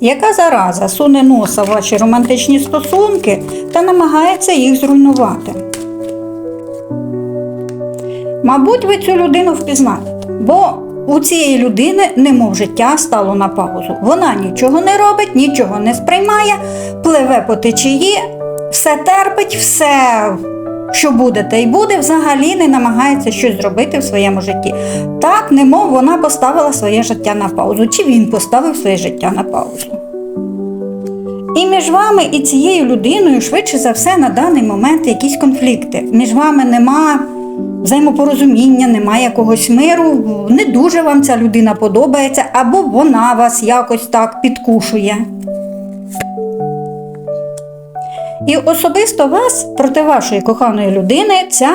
Яка зараза суне носа в ваші романтичні стосунки та намагається їх зруйнувати? Мабуть, ви цю людину впізнаєте, бо у цієї людини немов життя стало на паузу. Вона нічого не робить, нічого не сприймає, пливе по течії, все терпить, все, що буде, те й буде, взагалі не намагається щось зробити в своєму житті. Так, немов вона поставила своє життя на паузу, чи він поставив своє життя на паузу. І між вами і цією людиною, швидше за все, на даний момент якісь конфлікти. Між вами нема взаємопорозуміння, немає якогось миру, не дуже вам ця людина подобається, або вона вас якось так підкушує. І особисто вас проти вашої коханої людини ця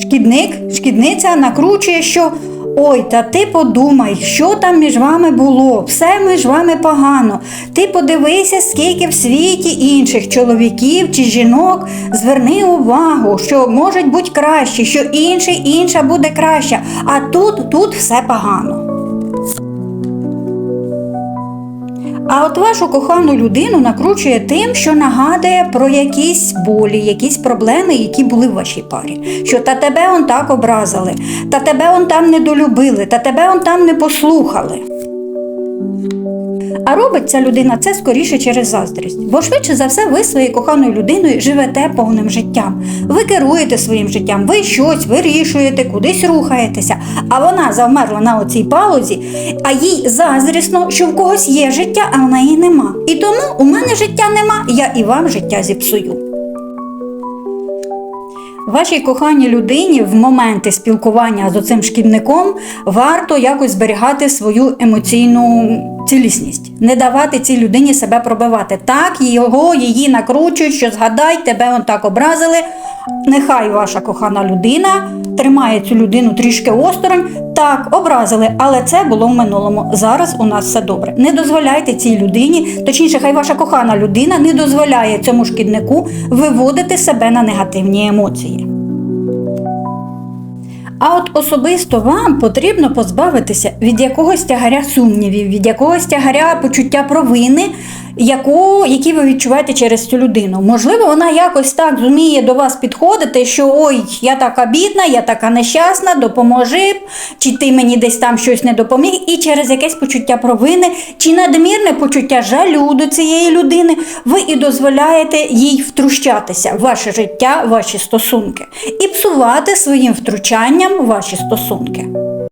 шкідник, шкідниця накручує, що ой, та ти подумай, що там між вами було, все між вами погано. Ти подивися, скільки в світі інших чоловіків чи жінок. Зверни увагу, що можуть бути кращі, що інший, інша буде краща, а тут, тут все погано. А от вашу кохану людину накручує тим, що нагадує про якісь болі, якісь проблеми, які були в вашій парі. Що та тебе он так образили, та тебе он там недолюбили, та тебе он там не послухали. А робить ця людина це скоріше через заздрість. Бо швидше за все, ви своєю коханою людиною живете повним життям. Ви керуєте своїм життям, ви щось вирішуєте, кудись рухаєтеся. А вона завмерла на оцій паузі, а їй заздрісно, що в когось є життя, а в неї нема. І тому у мене життя нема, я і вам життя зіпсую. Вашій коханій людині в моменти спілкування з оцим шкідником варто якось зберігати свою емоційну цілісність, не давати цій людині себе пробивати. Так, його її накручують, що згадай, тебе он так образили. Нехай ваша кохана людина тримає цю людину трішки осторонь. Так, образили, але це було в минулому. Зараз у нас все добре. Не дозволяйте цій людині, точніше, хай ваша кохана людина не дозволяє цьому шкіднику виводити себе на негативні емоції. А от особисто вам потрібно позбавитися від якогось тягаря сумнівів, від якогось тягаря почуття провини, яку, які ви відчуваєте через цю людину. Можливо, вона якось так зуміє до вас підходити, що ой, я така бідна, я така нещасна, допоможи, чи ти мені десь там щось не допоміг, і через якесь почуття провини, чи надмірне почуття жалю до цієї людини, ви і дозволяєте їй втручатися в ваше життя, ваші стосунки, і псувати своїм втручанням ваші стосунки.